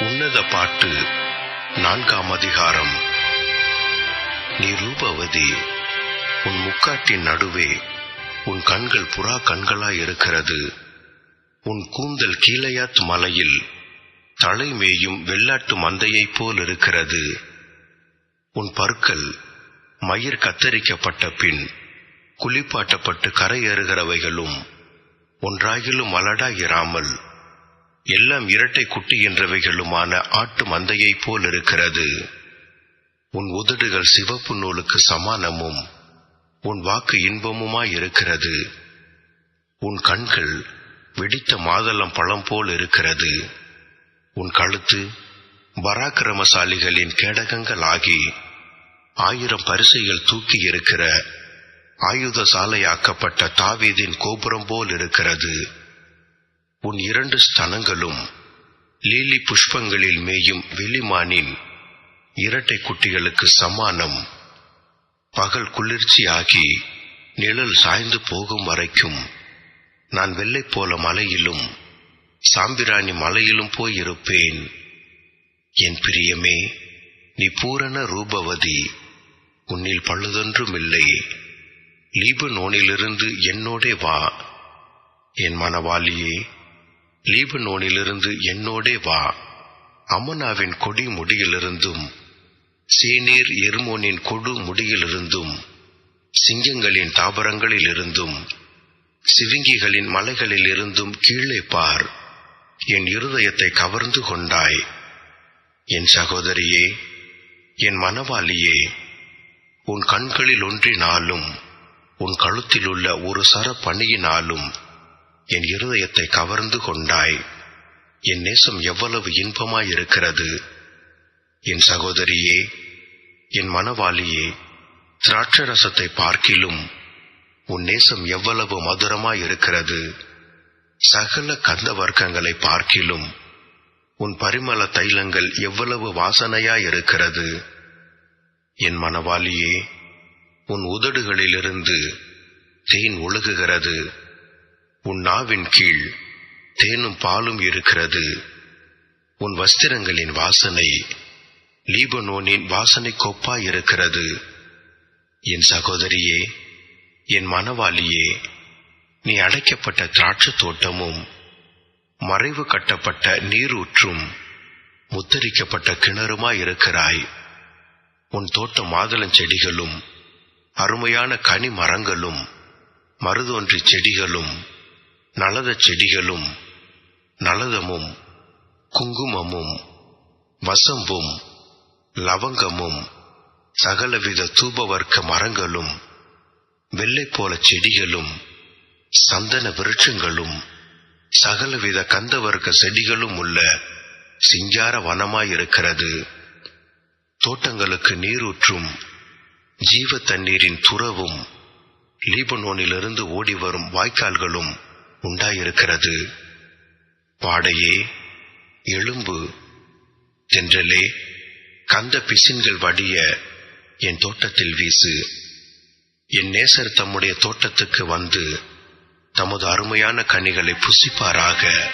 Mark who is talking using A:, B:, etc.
A: உன்னத பாட்டு நான்காம் அதிகாரம். நீ ரூபவதி உன் முக்காட்டின் நடுவே உன் கண்கள் புறா கண்களாய் இருக்கிறது. உன் கூந்தல் கீழையாத் மலையில் தலை மேயும் வெள்ளாட்டு மந்தையைப் போல் இருக்கிறது. உன் பற்கள் மயிர் கத்தரிக்கப்பட்ட பின் குளிப்பாட்டப்பட்டு கரையேறுகிறவைகளும் ஒன்றாகிலும் மலடாயிராமல் எல்லாம் இரட்டை குட்டி என்றவைகளுமான ஆட்டு மந்தையைப் போல் இருக்கிறது உன் உதடுகள் சிவப்பு நூலுக்கு சமானமும் உன் வாக்கு இன்பமுமாய் இருக்கிறது உன் கண்கள் வெடித்த மாதளம் பழம் போல் இருக்கிறது உன் கழுத்து பராக்கிரமசாலிகளின் கேடகங்கள் ஆகி ஆயிரம் பரிசைகள் தூக்கி இருக்கிற ஆயுத சாலையாக்கப்பட்ட தாவீதின் கோபுரம் போல் இருக்கிறது உன் இரண்டு ஸ்தனங்களும் லீலி புஷ்பங்களில் மேயும் வெளிமானின் இரட்டை குட்டிகளுக்கு சமானம். பகல் குளிர்ச்சியாகி நிழல் சாய்ந்து போகும் வரைக்கும் நான் வெள்ளை போல மலையிலும் சாம்பிராணி மலையிலும் போயிருப்பேன். என் பிரியமே நீ பூரண ரூபவதி. உன்னில் பழுதொன்றும் இல்லை லீபனோனிலிருந்து என்னோடே வா. என் மனவாளியே லீபனோனிலிருந்து என்னோடே வா. அமனாவின் கொடி முடியிலிருந்தும் சீனீர் எர்மோனின் கொடு முடியிலிருந்தும் சிங்கங்களின் தாவரங்களிலிருந்தும் சிவிங்கிகளின் மலைகளிலிருந்தும் கீழே பார். என் இருதயத்தை கவர்ந்து கொண்டாய். என் சகோதரியே என் மனவாளியே உன் கண்களில் ஒன்றினாலும் உன் கழுத்தில் உள்ள ஒரு சர பணியினாலும் என் இருதயத்தை கவர்ந்து கொண்டாய். என் நேசம் எவ்வளவு இன்பமாயிருக்கிறது. என் சகோதரியே என் மனவாளியே திராட்சரசத்தை பார்க்கிலும் உன் நேசம் எவ்வளவு மதுரமாயிருக்கிறது. சகல கந்த வர்க்கங்களை பார்க்கிலும் உன் பரிமள தைலங்கள் எவ்வளவு வாசனையாயிருக்கிறது. என் மனவாளியே உன் உதடுகளிலிருந்து தேன் ஒழுகுகிறது. உன் நாவின் கீழ் தேனும் பாலும் இருக்கிறது. உன் வஸ்திரங்களின் வாசனை லீபனோனின் வாசனை கொப்பாயிருக்கிறது என் சகோதரியே என் மனவாளியே நீ அடைக்கப்பட்ட திராட்சை தோட்டமும் மறைவு கட்டப்பட்ட நீரூற்றும் முத்தரிக்கப்பட்ட கிணறுமாயிருக்கிறாய் உன் தோட்ட மாதுளஞ்செடிகளும் அருமையான கனி மரங்களும் மருதொன்றி செடிகளும் நலத செடிகளும் நலதமும் குங்குமமும் வசம்பும் லவங்கமும் சகலவித தூபவர்க்க மரங்களும் வெள்ளை போல செடிகளும் சந்தன விருட்சங்களும் சகலவித கந்தவர்க்க செடிகளும் உள்ள சிங்கார வனமாயிருக்கிறது. தோட்டங்களுக்கு நீரூற்றும் ஜீவ தண்ணீரின் துறவும் லீபனோனிலிருந்து ஓடி வரும் வாய்க்கால்களும் உண்டாயிருக்கிறது. பாடையே எலும்பு. தென்றலே கந்த பிசின்கள் வடிய என் தோட்டத்தில் வீசு. என் நேசர் தம்முடைய தோட்டத்துக்கு வந்து தமது அருமையான கனிகளை புசிப்பாராக.